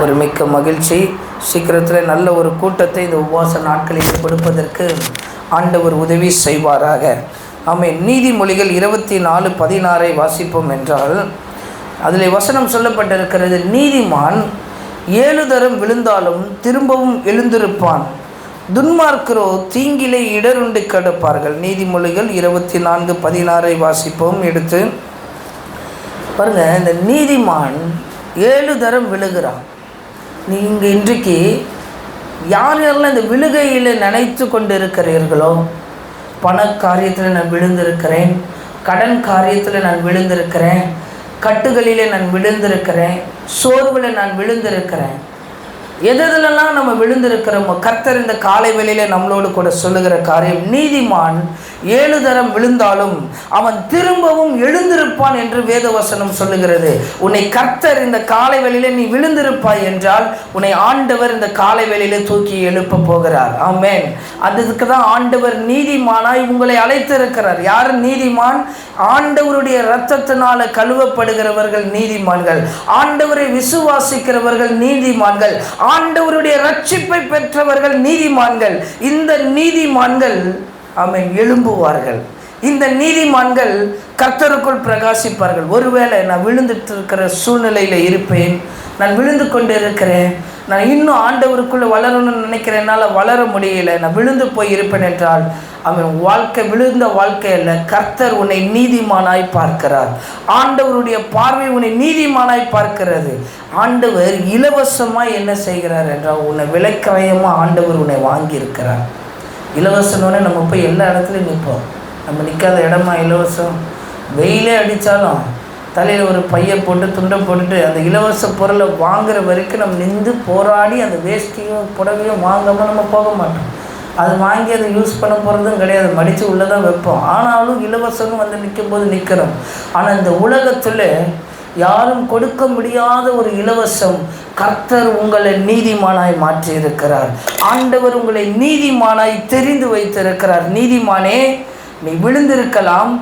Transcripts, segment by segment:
ஒரு மிக்க மகிழ்ச்சி. சீக்கிரத்தில் நல்ல ஒரு கூட்டத்தை இந்த உபவாச நாட்களில் கொடுப்பதற்கு ஆண்டவர் உதவி செய்வாராக. ஆமென். நீதிமொழிகள் இருபத்தி நாலு பதினாறை வாசிப்போம் என்றால் அதில் வசனம் சொல்லப்பட்டிருக்கிறது நீதிமான் ஏழு தரம் விழுந்தாலும் திரும்பவும் எழுந்திருப்பான். துன்மார்க்கரோ தீங்கிலே இடருண்டு கிடப்பார்கள். நீதிமொழிகள் இருபத்தி நான்கு பதினாறை வாசிப்போம். எடுத்து பாருங்கள் இந்த நீதிமான் ஏழு தரம் விழுகிறான். நீங்கள் இன்றைக்கு யார் யாரெல்லாம் இந்த விழுகையில் நினைத்து கொண்டு இருக்கிறீர்களோ பண காரியத்தில் நான் விழுந்திருக்கிறேன் கடன் காரியத்தில் நான் விழுந்திருக்கிறேன் கட்டுகளிலே நான் விழுந்திருக்கிறேன் சோர்வில் நான் விழுந்திருக்கிறேன். எதெல்லாம் நம்ம விழுந்திருக்கிறோமோ கர்த்தர் இந்த காலை வேளையில நம்மளோடு கூட சொல்லுகிற காரியம் நீதிமான் ஏழு தரம் விழுந்தாலும் அவன் திரும்பவும் எழுந்திருப்பான் என்று வேதவசனம் சொல்லுகிறது. உன்னை கர்த்தர் இந்த காலை வேளையில நீ விழுந்திருப்பாய் என்றால் உன்னை ஆண்டவர் இந்த காலை வேளையில தூக்கி எழுப்ப போகிறார். ஆமேன். அதுக்கு தான் ஆண்டவர் நீதிமானாய் உங்களை அழைத்திருக்கிறார். யார் நீதிமான்? ஆண்டவருடைய இரத்தத்தினால கழுவப்படுகிறவர்கள் நீதிமான்கள். ஆண்டவரை விசுவாசிக்கிறவர்கள் நீதிமான்கள். ஆண்டவருடைய ரட்சிப்பை பெற்றவர்கள் நீதிமான்கள். இந்த நீதிமான்கள் அவன் எழும்புவார்கள். இந்த நீதிமான்கள் கர்த்தருக்குள் பிரகாசிப்பார்கள். ஒருவேளை நான் விழுந்துட்டு இருக்கிற சூழ்நிலையில் இருப்பேன். நான் விழுந்து கொண்டு இருக்கிறேன் நான் இன்னும் ஆண்டவருக்குள்ளே வளரணும்னு நினைக்கிறேன். என்னால் வளர முடியல. நான் விழுந்து போய் இருப்பேன் என்றால் அவன் வாழ்க்கை விழுந்த வாழ்க்கையில் கர்த்தர் உன்னை நீதிமானாய் பார்க்கிறார். ஆண்டவருடைய பார்வை உன்னை நீதிமானாய் பார்க்கிறது. ஆண்டவர் இலவசமாக என்ன செய்கிறார் என்றால் உன்னை விலைக்கயமாக ஆண்டவர் உன்னை வாங்கியிருக்கிறார். இலவசனோடனே நம்ம போய் எல்லா இடத்துலையும் நிற்போம். நம்ம நிற்காத இடமா இலவசம்? வெயிலே அடித்தாலும் தலையில் ஒரு பையை போட்டு துண்டை போட்டுட்டு அந்த இலவச பொருளை வாங்குற வரைக்கும் நம்ம நின்று போராடி அந்த வேஷ்டியும் புடவையும் வாங்காமல் நம்ம போக மாட்டோம். அது வாங்கி அதை யூஸ் பண்ண போகிறதும் கிடையாது. மடித்து உள்ளே தான் வைப்போம். ஆனாலும் இலவசம்னு வந்து நிற்கும் போது நிற்கிறோம் ஆனால் இந்த உலகத்தில் யாரும் கொடுக்க முடியாத ஒரு இலவசம் கர்த்தர் உங்களை நீதிமானாய் மாற்றி இருக்கிறார் ஆண்டவர் உங்களை நீதிமானாய் தெரிந்து வைத்திருக்கிறார். நீதிமானே நீ விழுந்திருக்கலாம்.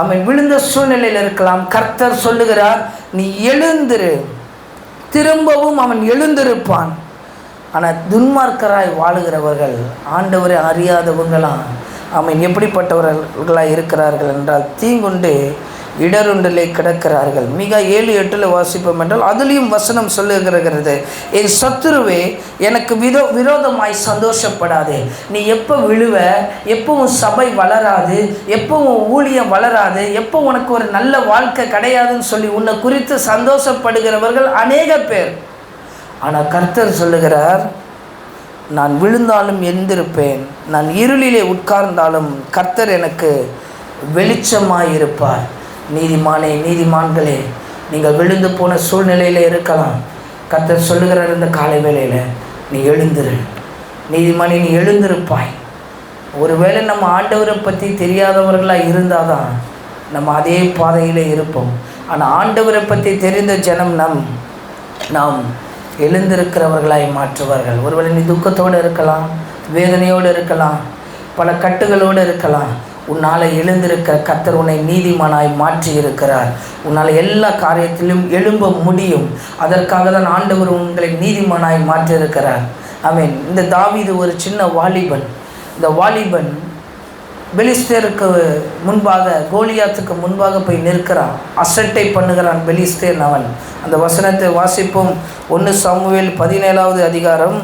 அவன் விழுந்த சூழ்நிலையில் இருக்கலாம். கர்த்தர் சொல்லுகிறார் நீ எழுந்திரு. திரும்பவும் அவன் எழுந்திருப்பான். ஆனால் துன்மார்க்கராய் வாழுகிறவர்கள் ஆண்டவரை அறியாதவங்களாம் அவன் எப்படிப்பட்டவர்களாக இருக்கிறார்கள் என்றால் தீங்குண்டு இடருண்டலே கிடக்கிறார்கள். மிக ஏழு எட்டில் வாசிப்போம் என்றால் அதுலேயும் வசனம் சொல்லுகிறது என் சத்துருவே எனக்கு விரோ விரோதமாய் சந்தோஷப்படாதே. நீ எப்போ விழுவ எப்பவும் சபை வளராது எப்பவும் ஊழியம் வளராது எப்போ உனக்கு ஒரு நல்ல வாழ்க்கை கிடையாதுன்னு சொல்லி உன்னை குறித்து சந்தோஷப்படுகிறவர்கள் அநேக பேர். ஆனால் கர்த்தர் சொல்லுகிறார் நான் விழுந்தாலும் எந்திருப்பேன். நான் இருளிலே உட்கார்ந்தாலும் கர்த்தர் எனக்கு வெளிச்சமாயிருப்பார். நீதிமானே நீதிமான்களே நீங்கள் விழுந்து போன சூழ்நிலையில் இருக்கலாம். கர்த்தர் சொல்லுகிறார் இந்த காலை வேளையில் நீ எழுந்துரு. நீதிமானே நீ எழுந்திருப்பாய். ஒருவேளை நம்ம ஆண்டவரை பற்றி தெரியாதவர்களாக இருந்தால் தான் நம்ம அதே பாதையில் இருப்போம். ஆனால் ஆண்டவரை பற்றி தெரிந்த ஜனம் நம் நாம் எழுந்திருக்கிறவர்களாய் மாற்றுவார்கள். ஒருவேளை நீ துக்கத்தோடு இருக்கலாம் வேதனையோடு இருக்கலாம் பல கட்டுகளோடு இருக்கலாம். உன்னால் எழுந்திருக்க கத்தர் உன்னை நீதிமானாய் மாற்றி இருக்கிறார் உன்னால் எல்லா காரியத்திலும் எழும்ப முடியும். அதற்காக தான் ஆண்டவர் உங்களை நீதிமானாய் மாற்றியிருக்கிறார். மீன் இந்த தாவிது ஒரு சின்ன வாலிபன். இந்த வாலிபன் பெலிஸ்தேருக்கு முன்பாக கோலியாத்துக்கு முன்பாக போய் நிற்கிறான். அசட்டை பண்ணுகிறான் பெலிஸ்தேன் அவன். அந்த வசனத்தை வாசிப்போம். ஒன்று சாமுவேல் பதினேழாவது அதிகாரம்.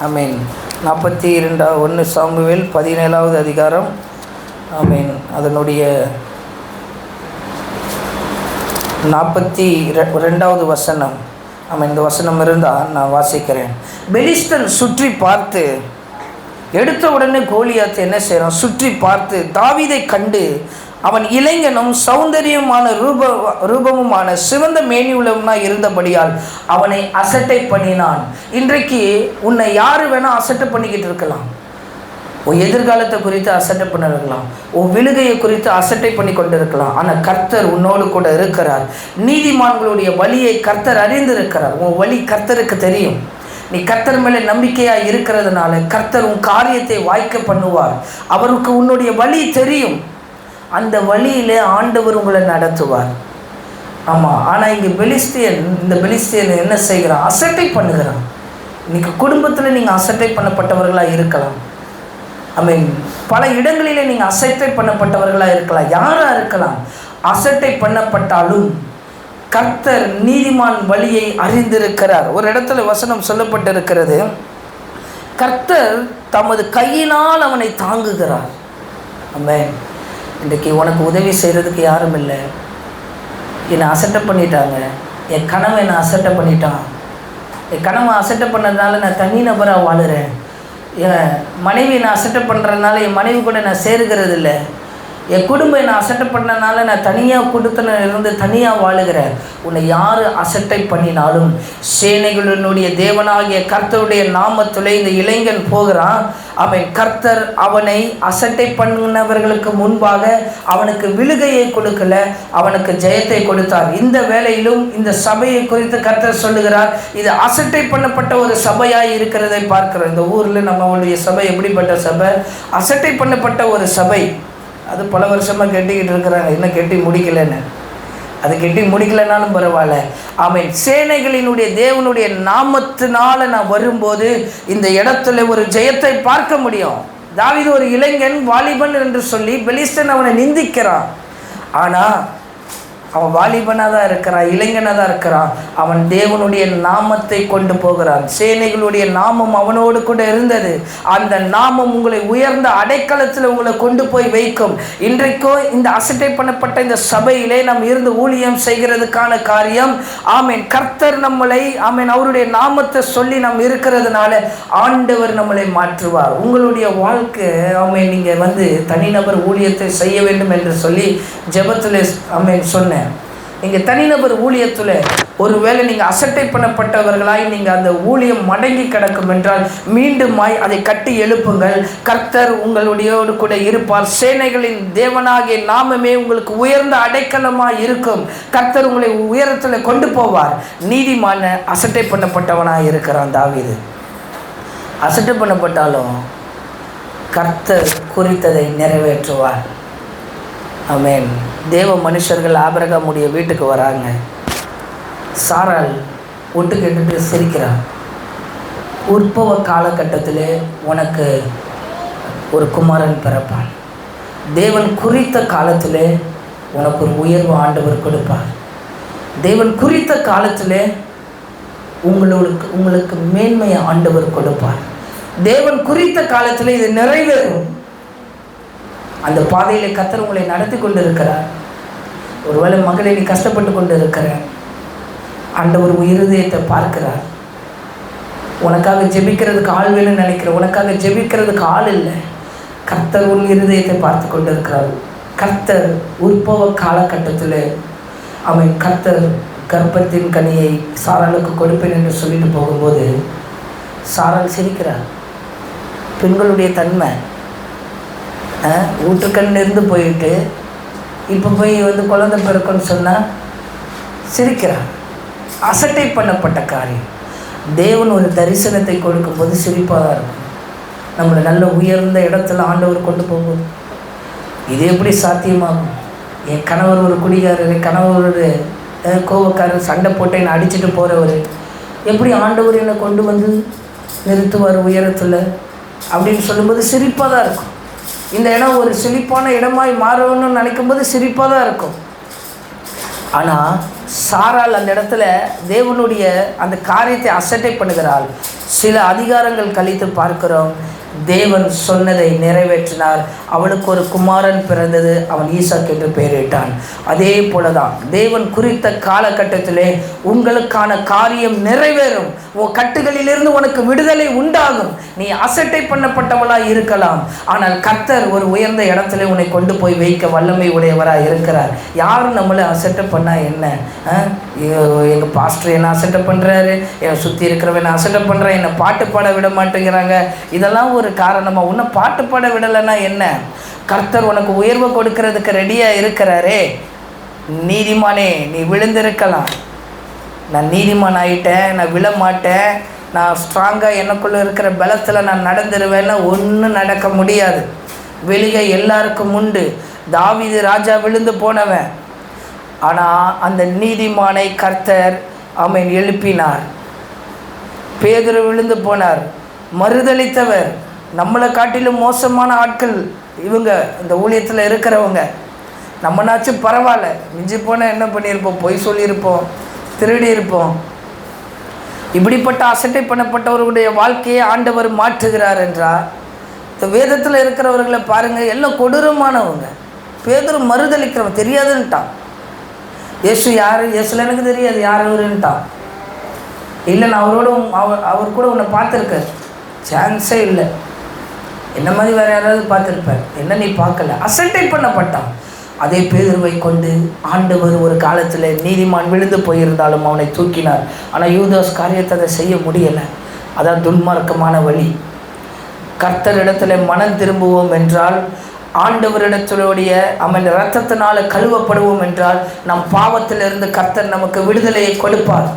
ஐ மீன் நாற்பத்தி இரண்டா ஒன்று சாமுவேல் பதினேழாவது அதிகாரம். ஐ மீன் அதனுடைய நாற்பத்தி ரெ- ரெண்டாவது வசனம். ஆமாம் இந்த வசனம் இருந்தால் நான் வாசிக்கிறேன். பெலிஸ்தன் சுற்றி பார்த்து எடுத்த உடனே கோலியாத் என்ன செய்கிறான் சுற்றி பார்த்து தாவீதை கண்டு அவன் இளைஞனும் சௌந்தரியமான ரூப ரூபமுமான சிவந்த மேனியுள்ளவனாய் இருந்தபடியால் அவனை அசட்டை பண்ணினான். இன்றைக்கு உன்னை யார் வேணால் அசட்டை பண்ணிக்கிட்டு இருக்கலாம். உன் எதிர்காலத்தை குறித்து அசட்டை பண்ணிருக்கலாம். உன் விழுகையை குறித்து அசட்டை பண்ணி கொண்டிருக்கலாம் ஆனால் கர்த்தர் உன்னோடு கூட இருக்கிறார். நீதிமான்களுடைய வழியை கர்த்தர் அறிந்திருக்கிறார். உன் வழி கர்த்தருக்கு தெரியும். நீ கர்த்தர் மேலே நம்பிக்கையாக இருக்கிறதுனால கர்த்தர் உன் காரியத்தை வாய்க்க பண்ணுவார். அவருக்கு உன்னுடைய வழி தெரியும். அந்த வழியில் ஆண்டவர் உங்களை நடத்துவார். ஆமாம் ஆனால் இங்கே பெலிஸ்தியன் இந்த பெலிஸ்தியன் என்ன செய்கிறான்? அசட்டை பண்ணுகிறான். இன்னைக்கு குடும்பத்தில் நீங்கள் அசட்டை பண்ணப்பட்டவர்களாக இருக்கலாம். ஐ மீன் பல இடங்களிலே நீங்கள் அசட்டை பண்ணப்பட்டவர்களாக இருக்கலாம். யாராக இருக்கலாம். அசட்டை பண்ணப்பட்டாலும் கர்த்தர் நீதிமான் வழியை அறிந்திருக்கிறார். ஒரு இடத்துல வசனம் சொல்லப்பட்டிருக்கிறது. கர்த்தர் தமது கையினால் அவனை தாங்குகிறார். ஆமென். இன்றைக்கு உனக்கு உதவி செய்கிறதுக்கு யாரும் இல்லை. என்னை அசட்டை பண்ணிட்டாங்க. என் கனவை என்னை அசட்டை பண்ணிட்டான். என் கனவை அசட்டை பண்ணதுனால நான் தனி நபராக வாழுறேன். என் மனைவி நான் அசட்டை பண்ணுறதுனால என் மனைவி கூட நான் சேருகிறது இல்லை என் குடும்பம் என்னை அசட்டை பண்ணனால நான் தனியாக குடுத்தன இருந்து தனியாக வாழுகிறேன் உன்னை யார் அசட்டை பண்ணினாலும் சேனைகளினுடைய தேவனாகிய கர்த்தருடைய நாமத்திலே இந்த இளைஞன் போகிறான். அவன் கர்த்தர் அவனை அசட்டை பண்ணினவர்களுக்கு முன்பாக அவனுக்கு விழுகையை கொடுக்கல அவனுக்கு ஜெயத்தை கொடுத்தார். இந்த வேலையிலும் இந்த சபையை குறித்து கர்த்தர் சொல்லுகிறார் இது அசட்டை பண்ணப்பட்ட ஒரு சபையாக இருக்கிறதை பார்க்கிறோம். இந்த ஊரில் நம்மளுடைய சபை எப்படிப்பட்ட சபை? அசட்டை பண்ணப்பட்ட ஒரு சபை. அது பல வருஷமாக கெட்டிக்கிட்டு இருக்கிறாங்க. இன்னும் கெட்டி முடிக்கலைன்னு. அது கெட்டி முடிக்கலைனாலும் பரவாயில்ல. அவன் சேனைகளினுடைய தேவனுடைய நாமத்தினால நான் வரும்போது இந்த இடத்துல ஒரு ஜெயத்தை பார்க்க முடியும். தாவிது ஒரு இளைஞன் வாலிபன் என்று சொல்லி பெலிஸ்டன் அவனை நிந்திக்கிறான். ஆனால் அவன் வாலிபனாக தான் இருக்கிறான் இளைஞனாக தான் இருக்கிறான். அவன் தேவனுடைய நாமத்தை கொண்டு போகிறான். சேனைகளுடைய நாமம் அவனோடு கூட இருந்தது. அந்த நாமம் உங்களை உயர்ந்த அடைக்கலத்தில் உங்களை கொண்டு போய் வைக்கும். இன்றைக்கோ இந்த அசட்டை பண்ணப்பட்ட இந்த சபையிலே நாம் இருந்து ஊழியம் செய்கிறதுக்கான காரியம் ஆமீன். கர்த்தர் நம்மளை ஆமேன் அவருடைய நாமத்தை சொல்லி நாம் இருக்கிறதுனால ஆண்டவர் நம்மளை மாற்றுவார். உங்களுடைய வாழ்க்கை ஆமீன் நீங்கள் வந்து தனிநபர் ஊழியத்தை செய்ய வேண்டும் என்று சொல்லி ஜபத்தில் ஆமீன் சொன்னேன். நீங்கள் தனிநபர் ஊழியத்தில் ஒருவேளை நீங்கள் அசட்டை பண்ணப்பட்டவர்களாய் நீங்கள் அந்த ஊழியம் மடங்கி கிடக்கும் என்றால் மீண்டுமாய் அதை கட்டி எழுப்புங்கள். கர்த்தர் உங்களுடையோடு கூட இருப்பார். சேனைகளின் தேவனாகிய நாமமே உங்களுக்கு உயர்ந்த அடைக்கலமாக இருக்கும். கர்த்தர் உங்களை உயரத்தில் கொண்டு போவார். நீதிமான அசட்டை பண்ணப்பட்டவனாக இருக்கிறான் தாவீது. அசட்டை பண்ணப்பட்டாலும் கர்த்தர் குறித்ததை நிறைவேற்றுவார். அமேன் தேவ மனுஷர்கள் ஆபரகாமுடைய வீட்டுக்கு வராங்க. சாரால் ஒட்டு கேட்டுட்டு சிரிக்கிறான் உற்பவ காலகட்டத்தில் உனக்கு ஒரு குமாரன் பிறப்பான். தேவன் குறித்த காலத்தில் உனக்கு ஒரு உயர்வு ஆண்டவர் கொடுப்பார். தேவன் குறித்த காலத்தில் உங்களுக்கு உங்களுக்கு மேன்மையை ஆண்டவர் கொடுப்பார். தேவன் குறித்த காலத்தில் இது நிறைவேறும். அந்த பாதையில் கத்தர் உங்களை நடத்தி கொண்டு இருக்கிறார் ஒருவேளை மகளை நீ கஷ்டப்பட்டு கொண்டு இருக்கிற அந்த ஒரு இருதயத்தை பார்க்கிறார். உனக்காக ஜெபிக்கிறதுக்கு ஆள் வேணும்னு நினைக்கிற உனக்காக ஜெபிக்கிறதுக்கு ஆள் இல்லை. கர்த்தர் உன் இருதயத்தை பார்த்து கொண்டு இருக்கிறார் கர்த்தர் உற்பவ காலகட்டத்தில் அவன் கர்த்தர் கர்ப்பத்தின் கனியை சாரலுக்கு கொடுப்பேன் என்று சொல்லிட்டு போகும்போது சாரல் சிரிக்கிறார். பெண்களுடைய தன்மை ஊற்றுக்கண்ணிலிருந்து போயிட்டு இப்போ போய் வந்து குழந்தை பிறக்குன்னு சொன்னால் சிரிக்கிறான். அசட்டை பண்ணப்பட்ட காரியம். தேவன் ஒரு தரிசனத்தை கொடுக்கும்போது சிரிப்பாக தான் இருக்கும். நம்மளை நல்ல உயர்ந்த இடத்துல ஆண்டவர் கொண்டு போகும்போது. இது எப்படி சாத்தியமாகும்? என் கணவர் ஒரு குடிகாரர் என் கணவர் ஒரு கோபக்காரர் சண்டை போட்டு என்னை அடிச்சுட்டு போகிறவர் எப்படி ஆண்டவர் என்னை கொண்டு வந்து நிறுத்துவார் உயரத்தில்? அப்படின்னு சொல்லும்போது சிரிப்பாக தான் இருக்கும். இந்த இடம் ஒரு செழிப்பான இடமாய் மாறணும்னு நினைக்கும்போது சிரிப்பாக தான் இருக்கும். ஆனால் சாரால் அந்த இடத்துல தேவனுடைய அந்த காரியத்தை அசட்டை பண்ணுகிறாள். சில அதிகாரங்கள் கழித்து பார்க்கிறோம். தேவன் சொன்னதை நிறைவேற்றினார். அவளுக்கு ஒரு குமாரன் பிறந்தது. அவன் ஈசாக் என்று பெயரிட்டான். அதே போல தான் தேவன் குறித்த காலகட்டத்திலே உங்களுக்கான காரியம் நிறைவேறும். உன் கட்டுகளிலிருந்து உனக்கு விடுதலை உண்டாகும். நீ அசட்டை பண்ணப்பட்டவளாய் இருக்கலாம். ஆனால் கர்த்தர் ஒரு உயர்ந்த இடத்துல உன்னை கொண்டு போய் வைக்க வல்லமை உடையவராக இருக்கிறார். யாரும் நம்மளை அசட்டை பண்ணால் என்ன? எங்கள் பாஸ்டர் என்ன அசட்டை பண்ணுறாரு என் சுற்றி இருக்கிறவன் அசட்டை பண்ணுறேன் என்னை பாட்டு பாட விட மாட்டேங்கிறாங்க. இதெல்லாம் ஒரு காரணமாக உன்னை பாட்டு பாட விடலைன்னா என்ன? கர்த்தர் உனக்கு உயர்வு கொடுக்கறதுக்கு ரெடியாக இருக்கிறாரே. நீதிமானே நீ விழுந்திருக்கலாம். நான் நீதிமான் ஆகிட்டேன் நான் விழ மாட்டேன் நான் ஸ்ட்ராங்காக எனக்குள்ளே இருக்கிற பலத்தில் நான் நடந்துருவேன்னா ஒன்றும் நடக்க முடியாது. வெளியே எல்லாருக்கும் உண்டு. தாவிது ராஜா விழுந்து போனவன். ஆனால் அந்த நீதிமானை கர்த்தர் அவன் எழுப்பினார். பேதுரு விழுந்து போனார். மறுதளித்தவர் நம்மளை காட்டிலும் மோசமான ஆட்கள் இவங்க இந்த ஊழியத்தில் இருக்கிறவங்க. நம்மனாச்சும் பரவாயில்ல. மிஞ்சி போனால் என்ன பண்ணியிருப்போம்? பொய் சொல்லியிருப்போம். திருடி இருப்போம். இப்படிப்பட்ட அசட்டை பண்ணப்பட்டவர்களுடைய வாழ்க்கையை ஆண்டவர் மாற்றுகிறார் என்றால் இந்த வேதத்தில் இருக்கிறவர்களை பாருங்கள் எல்லாம் கொடூரமானவங்க. பேதரும் மறுதளிக்கிறவன் தெரியாதுன்ட்டான். இயேசு யார்? இயேசுல எனக்கு தெரியாது யார் அவருன்ட்டான். இல்லை நான் அவரோட அவர் அவர் கூட உன்னை பார்த்துருக்க சான்ஸே இல்லை. என்ன மாதிரி வேறு யாராவது பார்த்துருப்பேன் என்ன நீ பார்க்கல? அசட்டை பண்ணப்பட்டான். அதே பேதுருவை கொண்டு ஆண்டவர் ஒரு காலத்தில் நீதிமான் விழுந்து போயிருந்தாலும் அவனை தூக்கினார். ஆனால் யூதாஸ் காரியத்தை அதை செய்ய முடியலை. அதான் துன்மார்க்கமான வழி. கர்த்தரிடத்தில் மனம் திரும்புவோம் என்றால் ஆண்டவரிடத்திலுடைய அவன் இரத்தத்தினால் கழுவப்படுவோம் என்றால் நம் பாவத்திலிருந்து கர்த்தர் நமக்கு விடுதலையை கொடுப்பார்.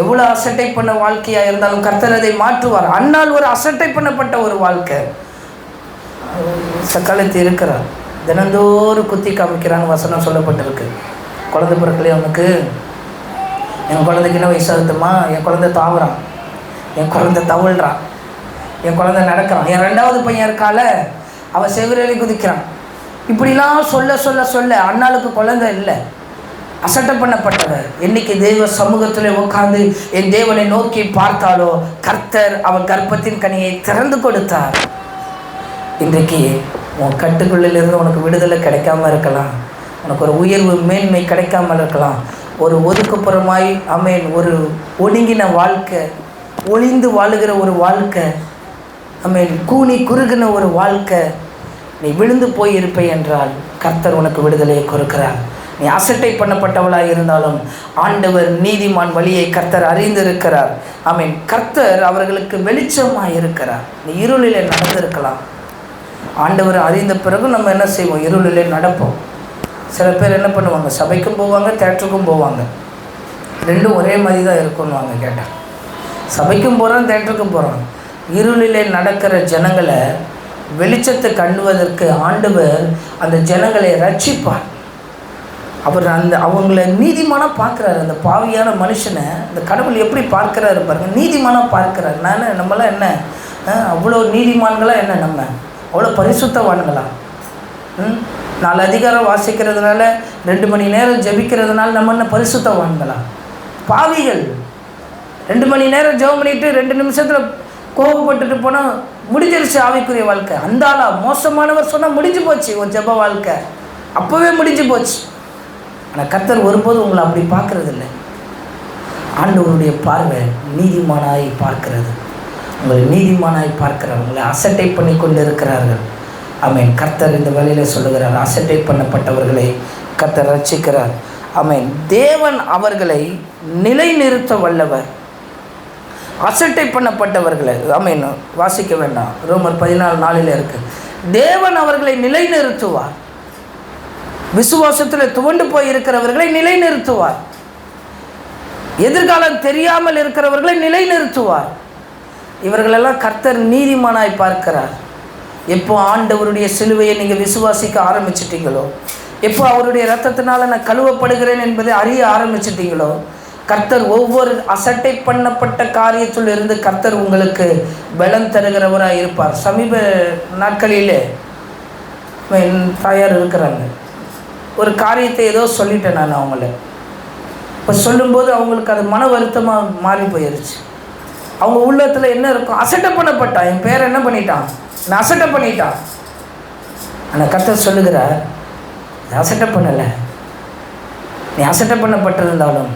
எவ்வளோ அசட்டை பண்ண வாழ்க்கையாக இருந்தாலும் கர்த்தர் அதை மாற்றுவார். அன்னால் ஒரு அசட்டை பண்ணப்பட்ட ஒரு வாழ்க்கை. சக்காலத்து இருக்கிறார். தினந்தோறும் குத்தி காமிக்கிறாங்க வசனம் சொல்லப்பட்டிருக்கு. குழந்தை பிறக்கலையே அவனுக்கு என் குழந்தைக்கு என்ன வயசாகுதுமா என் குழந்தை தாவுறான். என் குழந்தை தவழ்றான். என் குழந்தை நடக்கிறான். என் ரெண்டாவது பையன் இருக்கால அவன் செவிரலி குதிக்கிறான். இப்படிலாம் சொல்ல சொல்ல சொல்ல அண்ணாளுக்கு குழந்தை இல்லை. அசட்டை பண்ணப்பட்டவர் என்னைக்கு தெய்வ சமூகத்தில் உட்கார்ந்து என் தேவனை நோக்கி பார்த்தாலோ கர்த்தர் அவன் கர்ப்பத்தின் கனியை திறந்து கொடுத்தார். இன்றைக்கு உன் கட்டுக்குள்ளிலிருந்து உனக்கு விடுதலை கிடைக்காம இருக்கலாம். உனக்கு ஒரு உயர்வு மேன்மை கிடைக்காமல் இருக்கலாம். ஒரு ஒதுக்குப்புறமாய் அமேன் ஒரு ஒடுங்கின வாழ்க்கை ஒளிந்து வாழுகிற ஒரு வாழ்க்கை அமேன் கூனி குறுகின ஒரு வாழ்க்கை நீ விழுந்து போய் இருப்பை என்றால் கர்த்தர் உனக்கு விடுதலையை கொடுக்கிறார். நீ அசட்டை பண்ணப்பட்டவளாக இருந்தாலும் ஆண்டவர் நீதிமான் வழியை கர்த்தர் அறிந்திருக்கிறார். ஆமீன் கர்த்தர் அவர்களுக்கு வெளிச்சமாக இருக்கிறார் நீ இருளிலே நடந்திருக்கலாம். ஆண்டவர் அறிந்த பிறகு நம்ம என்ன செய்வோம்? இருளிலே நடப்போம். சில பேர் என்ன பண்ணுவாங்க? சபைக்கும் போவாங்க தேட்டருக்கும் போவாங்க. ரெண்டும் ஒரே மாதிரி தான் இருக்கும்னுவாங்க கேட்டால் சபைக்கும் போகிறான் தேட்டருக்கும் போகிறான் இருளிலே நடக்கிற ஜனங்களை வெளிச்சத்தை கண்டுவதற்கு ஆண்டவர் அந்த ஜனங்களை ரட்சிப்பார். அவர் அந்த அவங்கள நீதிமானாக பார்க்குறாரு. அந்த பாவியான மனுஷனை அந்த கடவுள் எப்படி பார்க்குறாரு பாருங்கள் நீதிமானாக பார்க்குறாரு. நான் நம்மளாம் என்ன? அவ்வளோ நீதிமான்களாக என்ன நம்ம? அவ்வளோ பரிசுத்தவான்களா? ம்? நாலு அதிகாரம் வாசிக்கிறதுனால ரெண்டு மணி நேரம் ஜெபிக்கிறதுனால நம்ம என்ன பரிசுத்தவான்களா? பாவிகள். ரெண்டு மணி நேரம் ஜெபம் பண்ணிட்டு ரெண்டு நிமிஷத்தில் கோபப்பட்டுட்டு போனால் முடிஞ்சிருச்சு ஆவிக்குரிய வாழ்க்கை. அந்த ஆளா? மோசமானவர் சொன்னால் முடிஞ்சு போச்சு உன் ஜப வாழ்க்கை. அப்போவே முடிஞ்சு போச்சு. ஆனால் கர்த்தர் ஒருபோதும் உங்களை அப்படி பார்க்கறதில்ல. ஆண்டவருடைய பார்வை நீதிமானாய் பார்க்கிறது. உங்களை நீதிமானாய் பார்க்கிறார் உங்களை அசட்டை பண்ணி கொண்டு இருக்கிறார்கள் ஆமென். கர்த்தர் இந்த வழியில் சொல்லுகிறார் அசட்டை பண்ணப்பட்டவர்களை கர்த்தர் ரட்சிக்கிறார் ஆமென். தேவன் அவர்களை நிலைநிறுத்த வல்லவர். அசட்டை பண்ணப்பட்டவர்களை ஆமென். வாசிக்க வேண்டாம். ரோமர் பதினாலு நாளில் இருக்கு. தேவன் அவர்களை நிலைநிறுத்துவார். விசுவாசத்தில் துவண்டு போய் இருக்கிறவர்களை நிலைநிறுத்துவார். எதிர்காலம் தெரியாமல் இருக்கிறவர்களை நிலைநிறுத்துவார். இவர்களெல்லாம் கர்த்தர் நீதிமானாய் பார்க்கிறார். எப்போ ஆண்டவருடைய சிலுவையை நீங்கள் விசுவாசிக்க ஆரம்பிச்சிட்டீங்களோ எப்போ அவருடைய ரத்தத்தினால் நான் கழுவப்படுகிறேன் என்பதை அறிய ஆரம்பிச்சிட்டீங்களோ கர்த்தர் ஒவ்வொரு அசட்டை பண்ணப்பட்ட காரியத்தில் இருந்து கர்த்தர் உங்களுக்கு பலம் தருகிறவராக இருப்பார். சமீப நாட்களிலே என் தாயார் இருக்கிறாங்க. ஒரு காரியத்தை ஏதோ சொல்லிட்டேன் நான் அவங்கள. இப்போ சொல்லும்போது அவங்களுக்கு அது மன வருத்தமாக மாறி போயிருச்சு. அவங்க உள்ளத்தில் என்ன இருக்கும் அசட்டை பண்ணப்பட்டான். என் பேர் என்ன பண்ணிட்டான்? நான் அசட்டை பண்ணிட்டான். ஆனால் கர்த்தர் சொல்லுகிறார் "நீ அசட்டை பண்ணலை. நீ அசட்டை பண்ணப்பட்டிருந்தாலும்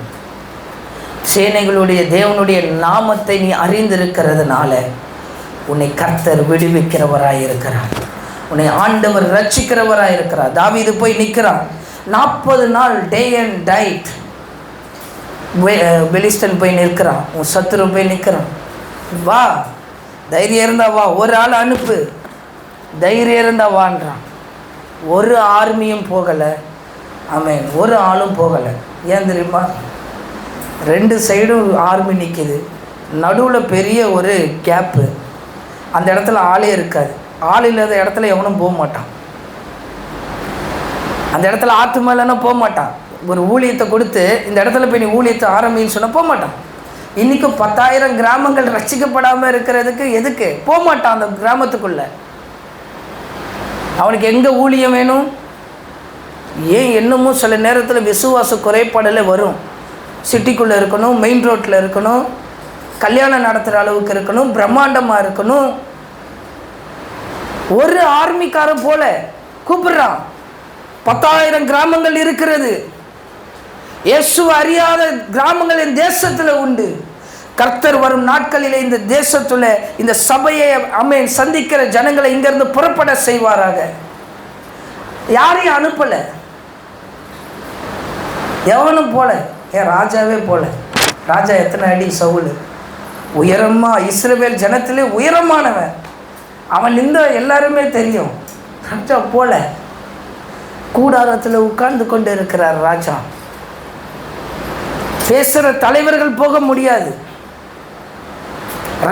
சேனைகளுடைய தேவனுடைய நாமத்தை நீ அறிந்திருக்கிறதுனால உன்னை கர்த்தர் விடுவிக்கிறவராக இருக்கிறார். உன்னை ஆண்டவர் ரட்சிக்கிறவராக இருக்கிறார். இது போய் நிற்கிறான். நாற்பது நாள் டே அண்ட் டைட் பெலிஸ்டன் போய் நிற்கிறான். உன் சத்துரு போய் நிற்கிறான். வா தைரியம் இருந்தா வா ஒரு ஆள் அனுப்பு. தைரியம் இருந்தா வான்றான். ஒரு ஆர்மியும் போகலை. ஆமே ஒரு ஆளும் போகலை. ஏன் தெரியுமா? ரெண்டு சைடும் ஆர்மி நிற்கிது நடுவில் பெரிய ஒரு கேப்பு. அந்த இடத்துல ஆளே இருக்காது. ஆள் இல்லாத இடத்துல எவனும் போக மாட்டான். அந்த இடத்துல ஆற்று மேலேனா போக மாட்டான். ஒரு ஊழியத்தை கொடுத்து இந்த இடத்துல போய் நீ ஊழியத்தை ஆரம்பின்னு சொன்னால் போக மாட்டான். இன்றைக்கும் பத்தாயிரம் கிராமங்கள் ரட்சிக்கப்படாமல் இருக்கிறதுக்கு எதுக்கு? போக மாட்டான் அந்த கிராமத்துக்குள்ளே. அவனுக்கு எங்கே ஊழியம் வேணும்? ஏன் என்னமோ சில நேரத்தில் விசுவாச குறைபாடில் வரும். சிட்டிக்குள்ளே இருக்கணும் மெயின் ரோட்டில் இருக்கணும் கல்யாணம் நடத்துகிற அளவுக்கு இருக்கணும் பிரம்மாண்டமாக இருக்கணும். ஒரு ஆர்மிக்காரன் போல கூப்பிடுறான். பத்தாயிரம் கிராமங்கள் இருக்கிறது. இயேசு அறியாத கிராமங்கள் என் தேசத்தில் உண்டு. கர்த்தர் வரும் நாட்களிலே இந்த தேசத்துல இந்த சபையை அமேன் சந்திக்கிற ஜனங்களை இங்கிருந்து புறப்பட செய்வாராக. யாரையும் அனுப்பலை. எவனும் போல. ஏன் ராஜாவே போல. ராஜா எத்தனை அடி? சவுல். உயரமா இஸ்ரேல் ஜனத்திலே உயரமானவன். அவன் இந்த எல்லாருமே தெரியும். ராஜா போல. கூடாரத்தில் உட்கார்ந்து கொண்டு இருக்கிறார் ராஜா. பேசுகிற தலைவர்கள் போக முடியாது.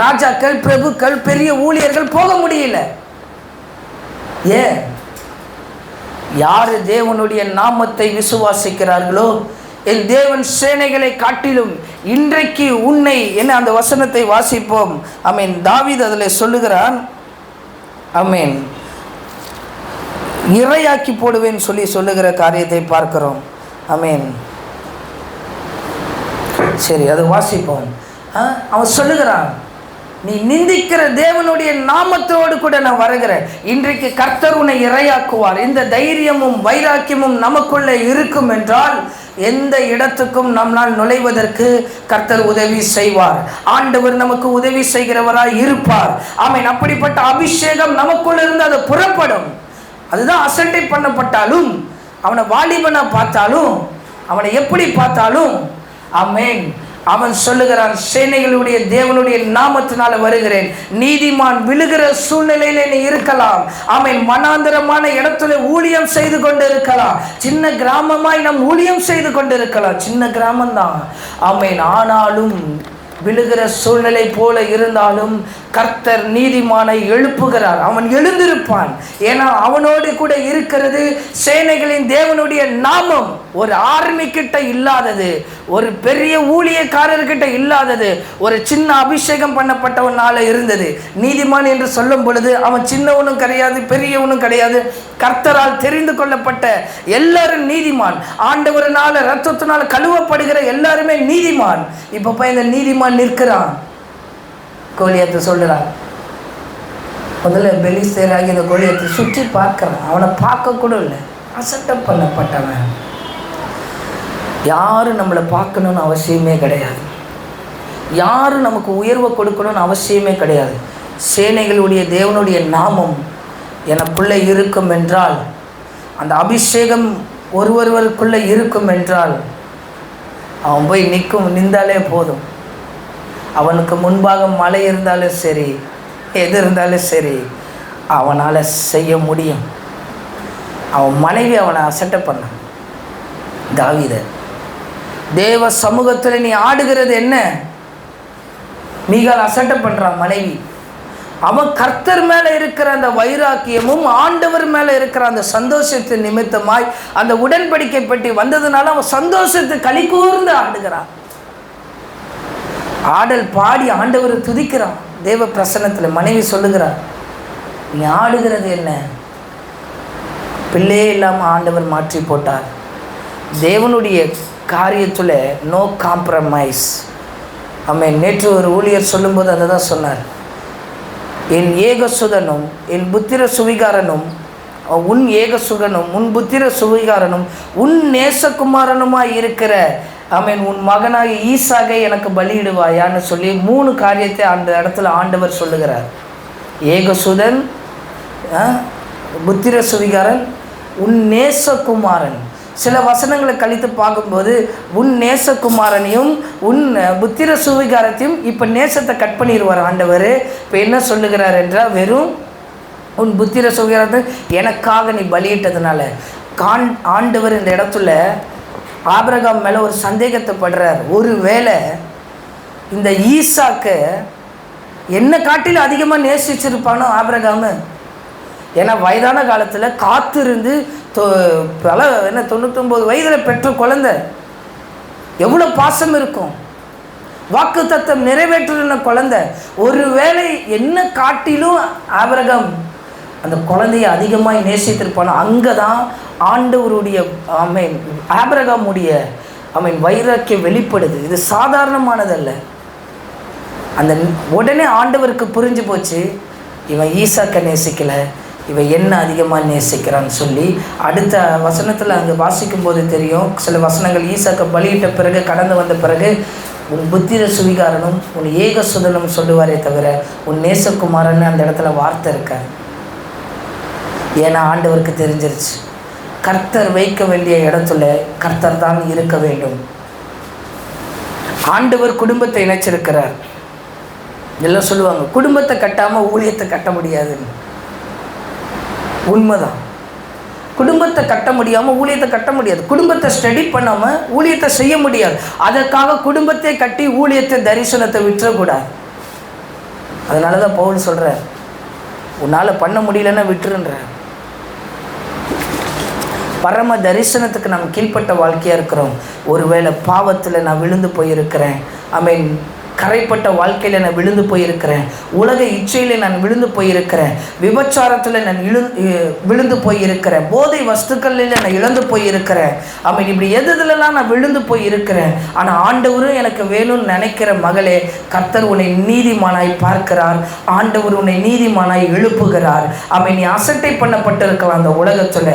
ராஜாக்கள் பிரபுக்கள் பெரிய ஊழியர்கள் போக முடியல. ஏன் யார் தேவனுடைய நாமத்தை விசுவாசிக்கிறார்களோ என் தேவன் சேனைகளை காட்டிலும் இன்றைக்கு உன்னை என்ன அந்த வசனத்தை வாசிப்போம். அமீன். தாவித அதில் சொல்லுகிறான் அமீன். இறையாக்கி போடுவேன் சொல்லி சொல்லுகிற காரியத்தை பார்க்கிறோம். அமீன். சரி அது வாசிப்போம். ஆ, அவன் சொல்லுகிறான் நீ நிந்திக்கிற தேவனுடைய நாமத்தோடு கூட நான் வருகிறேன். இன்றைக்கு கர்த்தர் உன்னை இரையாக்குவார். இந்த தைரியமும் வைராக்கியமும் நமக்குள்ளே இருக்கும் என்றால் எந்த இடத்துக்கும் நம்மால் நுழைவதற்கு கர்த்தர் உதவி செய்வார். ஆண்டவர் நமக்கு உதவி செய்கிறவராய் இருப்பார். ஆமீன். அப்படிப்பட்ட அபிஷேகம் நமக்குள்ள இருந்து அது புறப்படும். அதுதான் அசண்டை பண்ணப்பட்டாலும் அவனை வாலிபனை பார்த்தாலும் அவனை எப்படி பார்த்தாலும் அமேன் அவன் சொல்லுகிறான் சேனைகளுடைய தேவனுடைய நாமத்தினால வருகிறேன். நீதிமான் விழுகிற சூழ்நிலையில நீ இருக்கலாம். அவன் மனாந்தரமான இடத்துல ஊழியம் செய்து கொண்டு இருக்கலாம் சின்ன கிராமமாய் நம் ஊழியம் செய்து கொண்டு இருக்கலாம் சின்ன கிராமம்தான். அவன் ஆனாலும் விழுகிற சூழ்நிலை போல இருந்தாலும் கர்த்தர் நீதிமானை எழுப்புகிறார். அவன் எழுந்திருப்பான். ஏன்னா அவனோடு கூட இருக்கிறது சேனைகளின் தேவனுடைய நாமம். ஒரு ஆர்மி கிட்ட இல்லாதது ஒரு பெரிய ஊழியக்காரர்கிட்ட இல்லாதது ஒரு சின்ன அபிஷேகம் பண்ணப்பட்டவனால இருந்தது. நீதிமான் என்று சொல்லும் பொழுது அவன் சின்னவனும் கிடையாது பெரியவனும் கிடையாது. கர்த்தரால் தெரிந்து கொள்ளப்பட்ட எல்லாரும் நீதிமான். ஆண்டவரனால ரத்தத்தினால் கழுவப்படுகிற எல்லாருமே நீதிமான். இப்போ இந்த நீதிமான் நிற்கிறான். கோலியத்தை சொல்கிறான் முதல்ல பெலிஸ்தேராகி இந்த கோலியத்தை சுற்றி பார்க்குறான். அவனை பார்க்க கூட இல்லை. அசட்டம் பண்ணப்பட்டவன். யாரும் நம்மளை பார்க்கணுன்னு அவசியமே கிடையாது. யாரும் நமக்கு உயர்வை கொடுக்கணும்னு அவசியமே கிடையாது. சேனைகளுடைய தேவனுடைய நாமம் எனக்குள்ளே இருக்கும் என்றால் அந்த அபிஷேகம் ஒருவருவருக்குள்ளே இருக்கும் என்றால் அவன் போய் நிற்கும் நின்றாலே போதும். அவனுக்கு முன்பாக மழை இருந்தாலும் சரி எது இருந்தாலும் சரி அவனால் செய்ய முடியும். அவன் மனைவி அவனை அசட்டை பண்ணான். தாவித தேவ சமூகத்தில் நீ ஆடுகிறது என்ன? மீகால் அசட்டை பண்ணுறான் மனைவி. அவன் கர்த்தர் மேலே இருக்கிற அந்த வைராக்கியமும் ஆண்டவர் மேலே இருக்கிற அந்த சந்தோஷத்தின் நிமித்தமாய் அந்த உடன்படிக்கை பற்றி வந்ததுனால அவன் சந்தோஷத்தை களி கூர்ந்து ஆடுகிறான். ஆடல் பாடி ஆண்டவரை துதிக்கிறான். தேவ பிரசன்னத்தில் மனைவி சொல்லுகிறார் நீ ஆடுகிறது என்ன? பிள்ளையே இல்லாமல் ஆண்டவர் மாற்றி போட்டார். தேவனுடைய காரியத்தில் நோ காம்ப்ரமைஸ் ஆமென். நேற்று ஒரு ஊழியர் சொல்லும்போது அதை தான் சொன்னார். என் ஏகசுதனும் என் புத்திர சுவிகாரனும் உன் ஏகசுகனும் உன் புத்திர சுவிகாரனும் உன் நேசகுமாரனுமாய் இருக்கிற ஆமீன் உன் மகனாகி ஈசாகை எனக்கு பலியிடுவாயான்னு சொல்லி மூணு காரியத்தை அந்த இடத்துல ஆண்டவர் சொல்லுகிறார். ஏகசுதன் ஆ, புத்திர சுவிகாரன் உன் நேசகுமாரன். சில வசனங்களை கழித்து பார்க்கும்போது உன் நேசகுமாரனையும் உன் புத்திர சுவிகாரத்தையும் இப்போ நேசத்தை கட் பண்ணிடுவார் ஆண்டவர். இப்போ என்ன சொல்லுகிறார் என்றால் வெறும் உன் புத்திர சுவிகாரத்தை எனக்காக நீ பலியிட்டதுனால கான் ஆண்டவர் இந்த இடத்துல ஆபிரகாம் மேலே ஒரு சந்தேகத்தை படுறார். ஒருவேளை இந்த ஈசாக்கு என்ன காட்டிலும் அதிகமாக நேசிச்சிருப்பானோ ஆபிரகாமு? ஏன்னா வயதான காலத்தில் காத்திருந்து தொ பல என்ன தொண்ணூத்தொம்பது வயதில் பெற்ற குழந்தை. எவ்வளோ பாசம் இருக்கும். வாக்கு தத்தம் நிறைவேற்றின குழந்தை. ஒருவேளை என்ன காட்டிலும் ஆபரகம் அந்த குழந்தைய அதிகமாக நேசித்திருப்பானோ. அங்கே தான் ஆண்டவருடைய ஆமீன் ஆபரகமுடைய ஆமீன் வைராக்கியம் வெளிப்படுது. இது சாதாரணமானதல்ல. அந்த உடனே ஆண்டவருக்கு புரிஞ்சு போச்சு இவன் ஈசாக்க நேசிக்கலை இவன் என்ன அதிகமாக நேசிக்கிறான்னு சொல்லி அடுத்த வசனத்தில் அங்கே வாசிக்கும் போது தெரியும் சில வசனங்கள் ஈசாக்க பலியிட்ட பிறகு கடந்து வந்த பிறகு உன் புத்திர சுவிகாரனும் உன் ஏக சுதனும் சொல்லுவாரே தவிர உன் நேசகுமாரன்னு அந்த இடத்துல வார்த்தை இருக்க ஏன்னா ஆண்டவருக்கு தெரிஞ்சிருச்சு. கர்த்தர் வைக்க வேண்டிய இடத்துல கர்த்தர் தான் இருக்க வேண்டும். ஆண்டவர் குடும்பத்தை இணைச்சிருக்கிறார். எல்லாம் சொல்லுவாங்க குடும்பத்தை கட்டாமல் ஊழியத்தை கட்ட முடியாதுன்னு உண்மைதான். குடும்பத்தை கட்ட முடியாமல் ஊழியத்தை கட்ட முடியாது. குடும்பத்தை ஸ்டடி பண்ணாமல் ஊழியத்தை செய்ய முடியாது. அதற்காக குடும்பத்தை கட்டி ஊழியத்தை தரிசனத்தை விட்டுறக்கூடாது. அதனால தான் பவுல் சொல்கிறார் உன்னால் பண்ண முடியலன்னா விட்டுருன்ற பரம தரிசனத்துக்கு நம்ம கீழ்ப்பட்ட வாழ்க்கையாக இருக்கிறோம். ஒருவேளை பாவத்தில் நான் விழுந்து போயிருக்கிறேன். ஐ மீன் கரைப்பட்ட வாழ்க்கையில் நான் விழுந்து போயிருக்கிறேன். உலக இச்சையில் நான் விழுந்து போயிருக்கிறேன். விபச்சாரத்தில் நான் இழு விழுந்து போயிருக்கிறேன். போதை வஸ்துக்களில் நான் இழந்து போயிருக்கிறேன். அவன் இப்படி எது எதுலலாம் நான் விழுந்து போயிருக்கிறேன்? ஆனால் ஆண்டவரும் எனக்கு வேணும்னு நினைக்கிற மகளே கர்த்தர் உன்னை நீதிமானாய் பார்க்கிறார். ஆண்டவர் உன்னை நீதிமானாய் எழுப்புகிறார். அவன் நீ அசட்டை பண்ணப்பட்டிருக்கலாம் அந்த உலகத்தில்.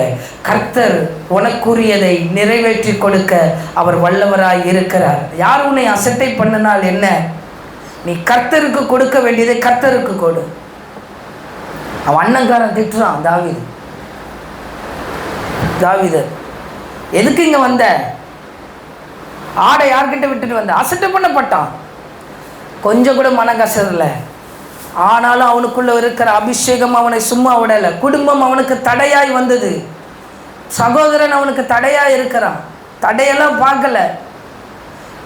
கர்த்தர் உனக்குரியதை நிறைவேற்றி கொடுக்க அவர் வல்லவராய் இருக்கிறார். யார் உன்னை அசட்டை பண்ணினால் என்ன? நீ கர்த்தருக்கு கொடுக்க வேண்டியதை கர்த்தருக்கு கொடு. அவன் அண்ணங்காரன் திட்டுறான் தாவிது. தாவிது எதுக்கு இங்கே வந்த? ஆடை யார்கிட்ட விட்டுட்டு வந்த? அசட்டு பண்ணப்பட்டான். கொஞ்சம் கூட மனக்கசரல ஆனாலும் அவனுக்குள்ளே இருக்கிற அபிஷேகம் அவனை சும்மா விடலை. குடும்பம் அவனுக்கு தடையாய் வந்தது. சகோதரன் அவனுக்கு தடையாக இருக்கிறான். தடையெல்லாம் பார்க்கல.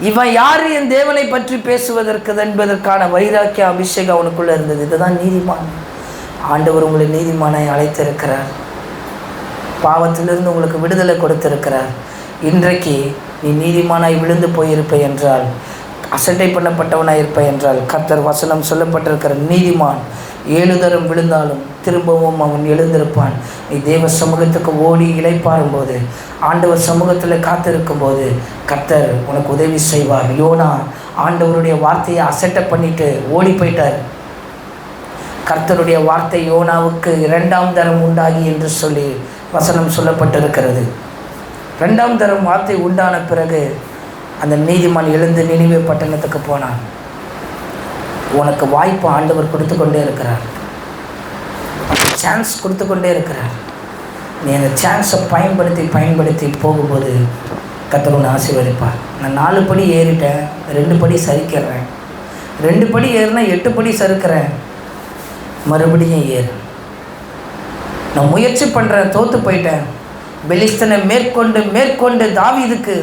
இவன் யார் என் தேவனை பற்றி பேசுவதற்கு என்பதற்கான வைராக்கிய அபிஷேகம் அவனுக்குள்ள இருந்தது. இதுதான் நீதிமான். ஆண்டவர் உங்களை நீதிமானாய் அழைத்திருக்கிறார். பாவத்திலிருந்து உங்களுக்கு விடுதலை கொடுத்திருக்கிறார். இன்றைக்கு நீ நீதிமானாய் விழுந்து போயிருப்ப என்றால் அசட்டை பண்ணப்பட்டவனாய் இருப்ப என்றால் கர்த்தர் வசனம் சொல்லப்பட்டிருக்கிற நீதிமான் ஏழு தரம் விழுந்தாலும் திரும்பவும் அவன் எழுந்திருப்பான். நீ தேவ சமூகத்துக்கு ஓடி இழைப்பாரும் போது ஆண்டவர் சமூகத்தில் காத்திருக்கும் போது கர்த்தர் உனக்கு உதவி செய்வார். யோனா ஆண்டவருடைய வார்த்தையை அசட்டை பண்ணிட்டு ஓடி போயிட்டார். கர்த்தருடைய வார்த்தை யோனாவுக்கு இரண்டாம் தரம் உண்டாகி என்று சொல்லி வசனம் சொல்லப்பட்டிருக்கிறது. ரெண்டாம் தரம் வார்த்தை உண்டான பிறகு அந்த நீதிமான் எழுந்து நினைவே பட்டணத்துக்கு போனான். உனக்கு வாய்ப்பு ஆண்டவர் கொடுத்து கொண்டே இருக்கிறார். சான்ஸ் கொடுத்து கொண்டே இருக்கிறார். நீ அந்த சான்ஸை பயன்படுத்தி பயன்படுத்தி போகும்போது கர்த்தர் உன்னை ஆசீர்வதிப்பார். நான் நாலு படி ஏறிட்டேன் ரெண்டு படி சரிக்கிறேன் ரெண்டு படி ஏறினா எட்டு படி சறுக்கிறேன். மறுபடியும் ஏறு. நான் முயற்சி பண்ணுறேன் தோற்று போயிட்டேன். பெலிஸ்தனை மேற்கொண்டு மேற்கொண்டு தாவிதுக்கு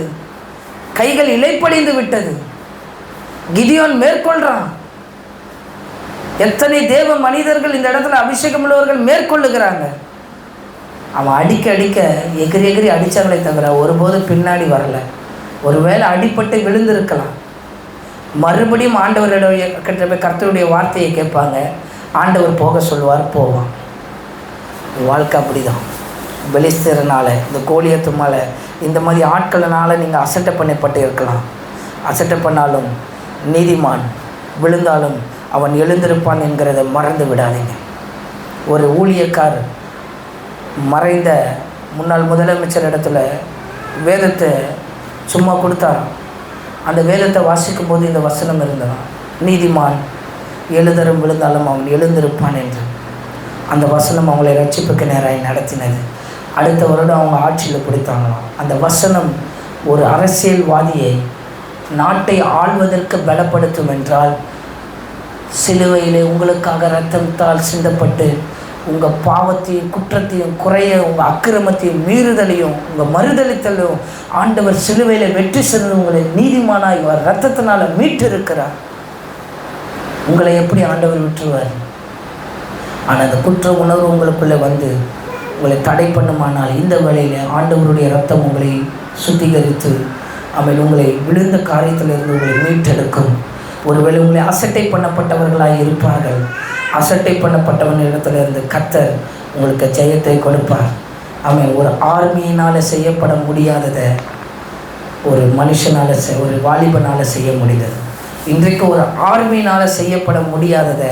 கைகள் இலைப்படைந்து விட்டது. கிதியோன் மேற்கொள்கிறான் எத்தனை தேவ மனிதர்கள் இந்த இடத்துல அபிஷேகம் உள்ளவர்கள் மேற்கொள்ளுகிறாங்க? அவன் அடிக்க அடிக்க எகிரி எகிரி அடித்தாங்களே தவிர ஒருபோதும் பின்னாடி வரலை. ஒருவேளை அடிப்பட்டு விழுந்திருக்கலாம். மறுபடியும் ஆண்டவருடைய கிட்ட போய் கர்த்தருடைய வார்த்தையை கேட்பாங்க. ஆண்டவர் போக சொல்லுவார் போவான். வாழ்க்கை அப்படிதான். பெலிஸ்தரனால இந்த கோலியத்துமால இந்த மாதிரி ஆட்களினால் நீங்கள் அசட்டை பண்ணப்பட்டு இருக்கலாம். அசட்டை பண்ணாலும் நீதிமான் விழுந்தாலும் அவன் எழுந்திருப்பான் என்கிறதை மறந்து விடாதீங்க. ஒரு ஊழியக்கார் மறைந்த முன்னாள் முதலமைச்சர் இடத்துல வேதத்தை சும்மா கொடுத்தாராம் அந்த வேதத்தை வாசிக்கும் போது இந்த வசனம் இருந்ததாம் நீதிமான் எழுதரும் விழுந்தாலும் அவன் எழுந்திருப்பான் என்று. அந்த வசனம் அவங்களை ரட்சிப்புக்கு நேராக நடத்தினது. அடுத்த வருடம் அவங்க ஆட்சியில் பிடித்தாங்களாம். அந்த வசனம் ஒரு அரசியல்வாதியை நாட்டை ஆள்வதற்கு பலப்படுத்தும் என்றால் சிலுவையிலே உங்களுக்காக ரத்தத்தால் சிந்தப்பட்டு உங்கள் பாவத்தையும் குற்றத்தையும் குறைய உங்கள் அக்கிரமத்தையும் மீறுதலையும் உங்கள் மறுதளித்தலையும் ஆண்டவர் சிலுவையில் வெற்றி சென்று உங்களை நீதிமானாக இவர் ரத்தத்தினால் மீட்டு இருக்கிறார் உங்களை எப்படி ஆண்டவர் விட்டுருவார்? ஆனால் அந்த குற்ற உணர்வு உங்களுக்குள்ளே வந்து உங்களை தடை பண்ணுமானால் இந்த வேளையில் ஆண்டவருடைய ரத்தம் உங்களை சுத்திகரித்து அவன் உங்களை விழுந்த காரியத்திலிருந்து உங்களை மீட்டெடுக்கும். ஒருவேளை உங்களை அசட்டை பண்ணப்பட்டவர்களாக இருப்பார்கள். அசட்டை பண்ணப்பட்டவன் இடத்துல இருந்து கத்தர் உங்களுக்கு ஜெயத்தை கொடுப்பார். அவன் ஒரு ஆர்மியினால் செய்யப்பட முடியாததை ஒரு மனுஷனால் ஒரு வாலிபனால் செய்ய முடிந்தது. இன்றைக்கு ஒரு ஆர்மியினால் செய்யப்பட முடியாததை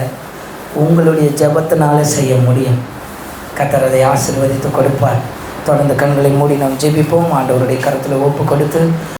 உங்களுடைய ஜபத்தினால் செய்ய முடியும். கத்தர் அதை ஆசிர்வதித்து கொடுப்பார். தொடர்ந்து கண்களை மூடி நாம் ஜெபிப்போம். ஆண்டவருடைய கருத்தில் ஒப்பு கொடுத்து